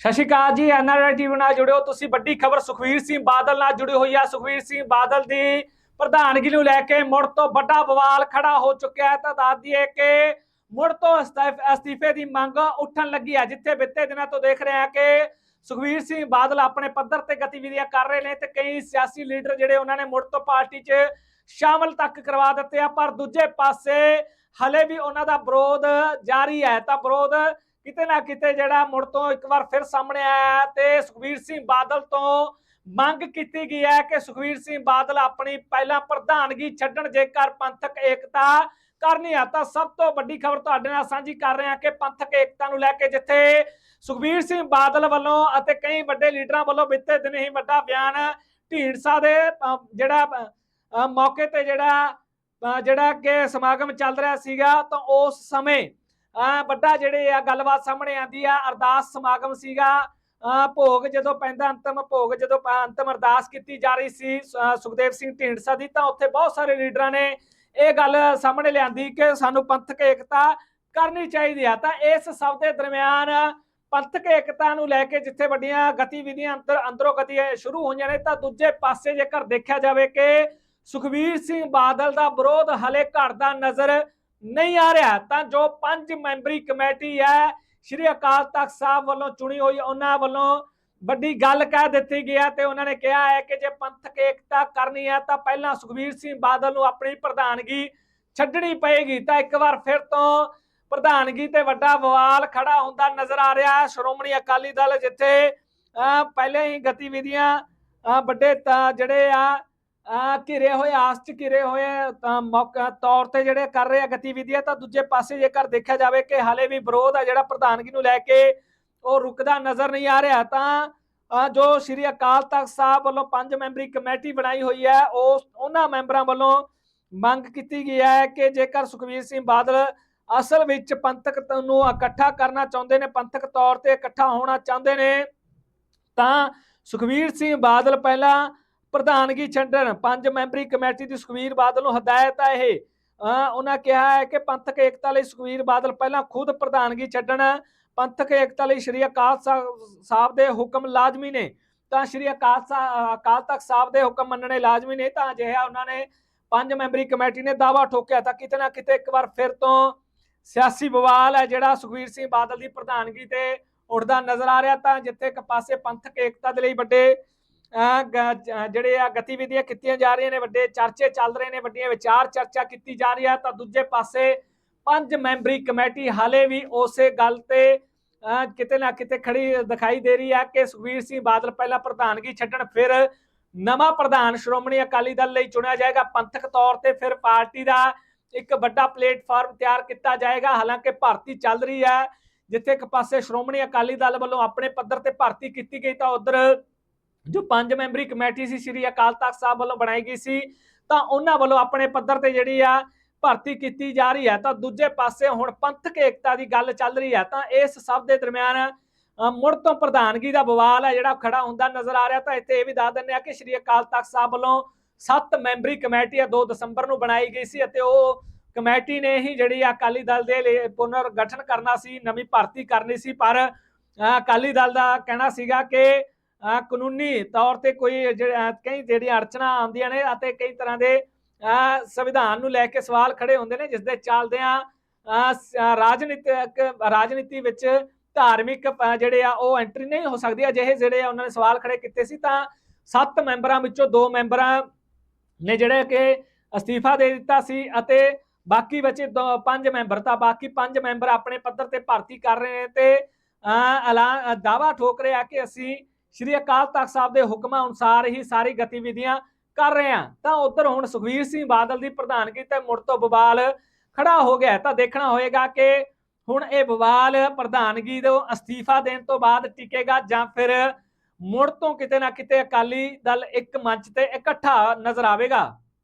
ਸਤਿ ਸ਼੍ਰੀ ਅਕਾਲ ਜੀ NRI TV ਨਾਲ ਜੁੜਿਓ ਤੁਸੀਂ। ਵੱਡੀ ਖਬਰ ਸੁਖਵੀਰ ਸਿੰਘ ਬਾਦਲ ਨਾਲ ਜੁੜੀ ਹੋਈ ਆ। ਸੁਖਵੀਰ ਸਿੰਘ ਬਾਦਲ ਦੀ ਪ੍ਰਧਾਨਗੀ ਨੂੰ ਲੈ ਕੇ ਮੁੜ ਤੋਂ ਵੱਡਾ ਬਵਾਲ ਖੜਾ ਹੋ ਚੁੱਕਿਆ ਹੈ। ਤਾਂ ਦੱਸ ਦਈਏ ਕਿ ਮੁੜ ਤੋਂ ਅਸਤੀਫੇ ਦੀ ਮੰਗ ਉੱਠਣ ਲੱਗੀ ਹੈ ਜਿੱਥੇ ਬਿੱਤੇ ਦਿਨਾਂ ਤੋਂ ਦੇਖ ਰਹੇ ਹਾਂ ਕਿ ਸੁਖਵੀਰ ਸਿੰਘ ਬਾਦਲ ਆਪਣੇ ਪੱਧਰ ਤੇ ਗਤੀਵਿਧੀਆਂ ਕਰ ਰਹੇ ਨੇ ਤੇ ਕਈ ਸਿਆਸੀ ਲੀਡਰ ਜਿਹੜੇ ਉਹਨਾਂ ਨੇ ਮੁੜ ਤੋਂ ਪਾਰਟੀ 'ਚ ਸ਼ਾਮਲ ਤੱਕ ਕਰਵਾ ਦਿੱਤੇ ਆ। ਪਰ ਦੂਜੇ ਪਾਸੇ ਹਲੇ ਵੀ ਉਹਨਾਂ ਦਾ ਵਿਰੋਧ ਜਾਰੀ ਹੈ। ਤਾਂ ਵਿਰੋਧ ਕਿਤੇ ਨਾ ਕਿਤੇ ਜਿਹੜਾ ਮੁੜ ਤੋਂ ਇੱਕ ਵਾਰ ਫਿਰ ਸਾਹਮਣੇ ਆਇਆ ਤੇ ਸੁਖਵੀਰ ਸਿੰਘ ਬਾਦਲ ਤੋਂ ਮੰਗ ਕੀਤੀ ਗਈ ਹੈ ਕਿ ਸੁਖਵੀਰ ਸਿੰਘ ਬਾਦਲ ਆਪਣੀ ਪਹਿਲਾਂ ਪ੍ਰਧਾਨਗੀ ਛੱਡਣ ਜੇਕਰ ਪੰਥਕ ਏਕਤਾ ਕਰਨੀ ਆ, ਤਾਂ ਸਭ ਤੋਂ ਵੱਡੀ ਖਬਰ ਤੁਹਾਡੇ ਨਾਲ ਸਾਂਝੀ ਕਰ ਰਹੇ ਹਾਂ ਕਿ ਪੰਥਕ ਏਕਤਾ ਨੂੰ ਲੈ ਕੇ ਜਿੱਥੇ ਸੁਖਵੀਰ ਸਿੰਘ ਬਾਦਲ ਵੱਲੋਂ ਅਤੇ ਕਈ ਵੱਡੇ ਲੀਡਰਾਂ ਵੱਲੋਂ ਬੀਤੇ ਦਿਨ ਹੀ ਵੱਡਾ ਬਿਆਨ ਢੀਂਡਸਾ ਦੇ ਜਿਹੜਾ ਮੌਕੇ ਤੇ ਜਿਹੜਾ ਜਿਹੜਾ ਕਿ ਸਮਾਗਮ ਚੱਲ ਰਿਹਾ ਸੀਗਾ, ਤਾਂ ਉਸ ਸਮੇਂ ਵੱਡਾ ਜਿਹੜੇ ਆ ਗੱਲਬਾਤ ਸਾਹਮਣੇ ਆਂਦੀ ਆ, ਅਰਦਾਸ ਸਮਾਗਮ ਸੀਗਾ। ਭੋਗ ਜਦੋਂ ਪੈਂਦਾ ਅੰਤਮ, ਭੋਗ ਜਦੋਂ ਪ- ਅੰਤਮ ਅਰਦਾਸ ਕੀਤੀ ਜਾ ਰਹੀ ਸੀ ਸੁਖਦੇਵ ਸਿੰਘ ਢੀਂਡਸਾ ਦੀ, ਤਾਂ ਉੱਥੇ ਬਹੁਤ ਸਾਰੇ ਲੀਡਰਾਂ ਨੇ ਇਹ ਗੱਲ ਸਾਹਮਣੇ ਲਿਆਂਦੀ ਕਿ ਸਾਨੂੰ ਪੰਥਕ ਏਕਤਾ ਕਰਨੀ ਚਾਹੀਦੀ ਆ। ਤਾਂ ਇਸ ਸਭ ਦੇ ਦਰਮਿਆਨ ਪੰਥਕ ਏਕਤਾ ਨੂੰ ਲੈ ਕੇ ਜਿੱਥੇ ਵੱਡੀਆਂ ਗਤੀਵਿਧੀਆਂ ਅੰਦਰ, ਅੰਦਰੋਂ ਗਤੀ ਸ਼ੁਰੂ ਹੋਈਆਂ ਨੇ, ਤਾਂ ਦੂਜੇ ਪਾਸੇ ਜੇਕਰ ਦੇਖਿਆ ਜਾਵੇ ਕਿ ਸੁਖਵੀਰ ਸਿੰਘ ਬਾਦਲ ਦਾ ਵਿਰੋਧ ਹਲੇ ਘਟਦਾ ਨਜ਼ਰ ਨਹੀਂ ਆ ਰਿਹਾ ਤਾਂ ਜੋ ਪੰਜ ਮੈਂਬਰੀ ਕਮੇਟੀ ਹੈ ਸ਼੍ਰੀ ਅਕਾਲ ਤਖਤ ਸਾਹਿਬ ਵੱਲੋਂ ਚੁਣੀ ਹੋਈ ਉਹਨਾਂ ਵੱਲੋਂ ਵੱਡੀ ਗੱਲ ਕਹਿ ਦਿੱਤੀ ਗਈ ਹੈ ਤੇ ਉਹਨਾਂ ਨੇ ਕਿਹਾ ਹੈ ਕਿ ਜੇ ਪੰਥਕ ਏਕਤਾ ਕਰਨੀ ਹੈ ਤਾਂ ਪਹਿਲਾਂ ਸੁਖਵੀਰ ਸਿੰਘ ਬਾਦਲ ਨੂੰ ਆਪਣੀ ਪ੍ਰਧਾਨਗੀ ਛੱਡਣੀ ਪਏਗੀ। ਤਾਂ ਇੱਕ ਵਾਰ ਫਿਰ ਤੋਂ ਪ੍ਰਧਾਨਗੀ ਤੇ ਵੱਡਾ ਬਵਾਲ ਖੜਾ ਹੁੰਦਾ ਨਜ਼ਰ ਆ ਰਿਹਾ ਹੈ। ਸ਼੍ਰੋਮਣੀ ਅਕਾਲੀ ਦਲ ਜਿੱਥੇ ਅਹ, ਪਹਿਲੇ ਹੀ ਗਤੀਵਿਧੀਆਂ ਵੱਡੇ ਜਿਹੜੇ ਆ ਘਿਰੇ ਹੋਏ, ਆਸ ਚ ਘਿਰੇ ਹੋਏ ਮੌਕਾ, ਤੌਰ ਤੇ ਜਿਹੜੇ ਕਰ ਰਹੇ ਆ ਗਤੀਵਿਧੀਆਂ ਤਾਂ ਦੂਜੇ ਪਾਸੇ ਜੇਕਰ ਦੇਖਿਆ ਜਾਵੇ ਕਿ ਹਾਲੇ ਵੀ ਵਿਰੋਧ ਆ ਜਿਹੜਾ ਪ੍ਰਧਾਨਗੀ ਨੂੰ ਲੈ ਕੇ ਉਹ ਰੁਕਦਾ ਨਜ਼ਰ ਨਹੀਂ ਆ ਰਿਹਾ, ਤਾਂ ਜੋ ਸ਼੍ਰੀ ਅਕਾਲ ਤਖਤ ਸਾਹਿਬ ਵੱਲੋਂ ਪੰਜ ਮੈਂਬਰੀ ਕਮੇਟੀ ਬਣਾਈ ਹੋਈ ਹੈ ਉਹ ਉਹਨਾਂ ਮੈਂਬਰਾਂ ਵੱਲੋਂ ਮੰਗ ਕੀਤੀ ਗਈ ਹੈ ਕਿ ਜੇਕਰ ਸੁਖਵੀਰ ਸਿੰਘ ਬਾਦਲ ਅਸਲ ਵਿੱਚ ਪੰਥਕ ਨੂੰ ਇਕੱਠਾ ਕਰਨਾ ਚਾਹੁੰਦੇ ਨੇ, ਪੰਥਕ ਤੌਰ ਤੇ ਇਕੱਠਾ ਹੋਣਾ ਚਾਹੁੰਦੇ ਨੇ, ਤਾਂ ਸੁਖਵੀਰ ਸਿੰਘ ਬਾਦਲ ਪਹਿਲਾਂ ਪ੍ਰਧਾਨਗੀ ਛੱਡਣ। ਪੰਜ ਮੈਂਬਰੀ ਕਮੇਟੀ ਦੀ ਸੁਖਵੀਰ ਬਾਦਲ ਨੂੰ ਹਦਾਇਤ ਹੈ ਇਹ। ਉਹਨਾਂ ਕਿਹਾ ਹੈ ਕਿ ਪੰਥਕ ਏਕਤਾ ਲਈ ਸੁਖਵੀਰ ਬਾਦਲ ਪਹਿਲਾਂ ਖੁਦ ਪ੍ਰਧਾਨਗੀ ਛੱਡਣ। ਪੰਥਕ ਏਕਤਾ ਲਈ ਸ਼੍ਰੀ ਅਕਾਲ ਸਾਹਿਬ ਦੇ ਹੁਕਮ ਲਾਜ਼ਮੀ ਨੇ। ਤਾਂ ਸ਼੍ਰੀ ਅਕਾਲ ਸਾ- ਅਕਾਲ ਤਖਤ ਸਾਹਿਬ ਦੇ ਹੁਕਮ ਮੰਨਣੇ ਲਾਜ਼ਮੀ ਨੇ। ਤਾਂ ਅਜਿਹਾ ਉਹਨਾਂ ਨੇ ਪੰਜ ਮੈਂਬਰੀ ਕਮੇਟੀ ਨੇ ਦਾਵਾ ਠੋਕਿਆ ਤਾਂ ਕਿਤੇ ਨਾ ਕਿਤੇ ਇੱਕ ਵਾਰ ਫਿਰ ਤੋਂ ਸਿਆਸੀ ਬਵਾਲ ਹੈ ਜਿਹੜਾ ਸੁਖਵੀਰ ਸਿੰਘ ਬਾਦਲ ਦੀ ਪ੍ਰਧਾਨਗੀ ਤੇ ਉੱਠਦਾ ਨਜ਼ਰ ਆ ਰਿਹਾ। ਤਾਂ ਜਿੱਥੇ ਇੱਕ ਪਾਸੇ ਪੰਥਕ ਏਕਤਾ ਦੇ ਲਈ ਵੱਡੇ ਜਿਹੜੇ ਆ ਗਤੀਵਿਧੀਆਂ ਕੀਤੀਆਂ ਜਾ ਰਹੀਆਂ ਨੇ, ਵੱਡੇ ਚਰਚੇ ਚੱਲ ਰਹੇ ਨੇ, ਵੱਡੀਆਂ ਵਿਚਾਰ ਚਰਚਾ ਕੀਤੀ ਜਾ ਰਹੀ ਹੈ ਤਾਂ ਦੂਜੇ ਪਾਸੇ ਪੰਜ ਮੈਂਬਰੀ ਕਮੇਟੀ ਹਾਲੇ ਵੀ ਉਸੇ ਗੱਲ ਤੇ ਕਿਤੇ ਨਾ ਕਿਤੇ ਖੜੀ ਦਿਖਾਈ ਦੇ ਰਹੀ ਹੈ ਕਿ ਸੁਖਵੀਰ ਸਿੰਘ ਬਾਦਲ ਪਹਿਲਾਂ ਪ੍ਰਧਾਨਗੀ ਛੱਡਣ, ਫਿਰ ਨਵਾਂ ਪ੍ਰਧਾਨ ਸ਼੍ਰੋਮਣੀ ਅਕਾਲੀ ਦਲ ਲਈ ਚੁਣਿਆ ਜਾਏਗਾ। ਪੰਥਕ ਤੌਰ ਤੇ ਫਿਰ ਪਾਰਟੀ ਦਾ ਇੱਕ ਵੱਡਾ ਪਲੇਟਫਾਰਮ ਤਿਆਰ ਕੀਤਾ ਜਾਏਗਾ। ਹਾਲਾਂਕਿ ਭਰਤੀ ਚੱਲ ਰਹੀ ਹੈ ਜਿੱਥੇ ਇੱਕ ਪਾਸੇ ਸ਼੍ਰੋਮਣੀ ਅਕਾਲੀ ਦਲ ਵੱਲੋਂ ਆਪਣੇ ਪੱਧਰ ਤੇ ਭਰਤੀ ਕੀਤੀ ਗਈ, ਤਾਂ ਉਧਰ ਜੋ ਪੰਜ ਮੈਂਬਰੀ ਕਮੇਟੀ ਸੀ, ਸ੍ਰੀ ਅਕਾਲ ਤਖਤ ਸਾਹਿਬ ਵੱਲੋਂ ਬਣਾਈ ਗਈ ਸੀ, ਤਾਂ ਉਹਨਾਂ ਵੱਲੋਂ ਆਪਣੇ ਪੱਧਰ ਤੇ ਜਿਹੜੀ ਆ ਭਰਤੀ ਕੀਤੀ ਜਾ ਰਹੀ ਹੈ। ਤਾਂ ਦੂਜੇ ਪਾਸੇ ਹੁਣ ਪੰਥਕ ਏਕਤਾ ਦੀ ਗੱਲ ਚੱਲ ਰਹੀ ਹੈ, ਤਾਂ ਇਸ ਸਭ ਦੇ ਦਰਮਿਆਨ ਮੁੜ ਤੋਂ ਪ੍ਰਧਾਨਗੀ ਦਾ ਬਵਾਲ ਹੈ, ਜਿਹੜਾ ਖੜਾ ਹੁੰਦਾ ਨਜ਼ਰ ਆ ਰਿਹਾ, ਤਾਂ ਇੱਥੇ ਇਹ ਵੀ ਦੱਸ ਦਿੰਦੇ ਆ ਕਿ ਸ੍ਰੀ ਅਕਾਲ ਤਖਤ ਸਾਹਿਬ ਵੱਲੋਂ 7 ਮੈਂਬਰੀ ਕਮੇਟੀ ਆ 2 ਦਸੰਬਰ ਨੂੰ ਬਣਾਈ ਗਈ ਸੀ ਅਤੇ ਉਹ ਕਮੇਟੀ ਨੇ ਹੀ ਜਿਹੜੀ ਆ ਅਕਾਲੀ ਦਲ ਦੇ ਲਈ ਪੁਨਰ ਗਠਨ ਕਰਨਾ ਸੀ, ਨਵੀਂ ਭਰਤੀ ਕਰਨੀ ਸੀ, ਪਰ ਅਕਾਲੀ ਦਲ ਦਾ ਕਹਿਣਾ ਸੀਗਾ ਕਿ ਕਾਨੂੰਨੀ ਤੌਰ ਤੇ ਕੋਈ ਜਿਹੜੇ- ਕਈ ਜਿਹੜੀਆਂ ਅੜਚਣਾ ਆਉਂਦੀਆਂ ਨੇ ਅਤੇ ਕਈ ਤਰ੍ਹਾਂ ਦੇ ਸੰਵਿਧਾਨ ਨੂੰ ਲੈ ਕੇ ਸਵਾਲ ਖੜੇ ਹੁੰਦੇ ਨੇ ਜਿਸ ਦੇ ਚੱਲਦਿਆਂ ਰਾਜਨੀਤਿਕ, ਰਾਜਨੀਤੀ ਵਿੱਚ ਧਾਰਮਿਕ ਜਿਹੜੇ ਆ ਉਹ ਐਂਟਰੀ ਨਹੀਂ ਹੋ ਸਕਦੀ। ਅਜਿਹੇ ਜਿਹੜੇ ਆ ਉਹਨਾਂ ਨੇ ਸਵਾਲ ਖੜੇ ਕੀਤੇ ਸੀ ਤਾਂ ਸੱਤ ਮੈਂਬਰਾਂ ਵਿੱਚੋਂ ਦੋ ਮੈਂਬਰਾਂ ਨੇ ਜਿਹੜੇ ਕਿ ਅਸਤੀਫਾ ਦੇ ਦਿੱਤਾ ਸੀ ਅਤੇ ਬਾਕੀ ਬਚੇ ਦੋ, ਪੰਜ ਮੈਂਬਰ ਤਾਂ ਬਾਕੀ ਪੰਜ ਮੈਂਬਰ ਆਪਣੇ ਪੱਧਰ ਤੇ ਭਰਤੀ ਕਰ ਰਹੇ ਨੇ ਤੇ ਐਲਾਨ ਦਾਵਾ ਠੋਕ ਰਿਹਾ ਕਿ ਅਸੀਂ ਸ਼੍ਰੀ ਅਕਾਲ ਤਖਤ ਸਾਹਿਬ ਦੇ ਹੁਕਮਾਂ ਅਨੁਸਾਰ ਹੀ ਸਾਰੀ ਗਤੀਵਿਧੀਆਂ ਕਰ ਰਹੇ ਹਾਂ। ਤਾਂ ਉਧਰ ਹੁਣ ਸੁਖਵੀਰ ਸਿੰਘ ਬਾਦਲ ਦੀ ਪ੍ਰਧਾਨਗੀ ਤੇ ਮੁੜ ਤੋਂ ਬਵਾਲ ਖੜਾ ਹੋ ਗਿਆ ਤਾਂ ਦੇਖਣਾ ਹੋਏਗਾ ਕਿ ਹੁਣ ਇਹ ਬਵਾਲ ਪ੍ਰਧਾਨਗੀ ਤੋਂ ਅਸਤੀਫਾ ਦੇਣ ਤੋਂ ਬਾਅਦ ਟਿਕੇਗਾ ਜਾਂ ਫਿਰ ਮੁੜ ਤੋਂ ਕਿਤੇ ਨਾ ਕਿਤੇ ਅਕਾਲੀ ਦਲ ਇੱਕ ਮੰਚ ਤੇ ਇਕੱਠਾ ਨਜ਼ਰ ਆਵੇਗਾ।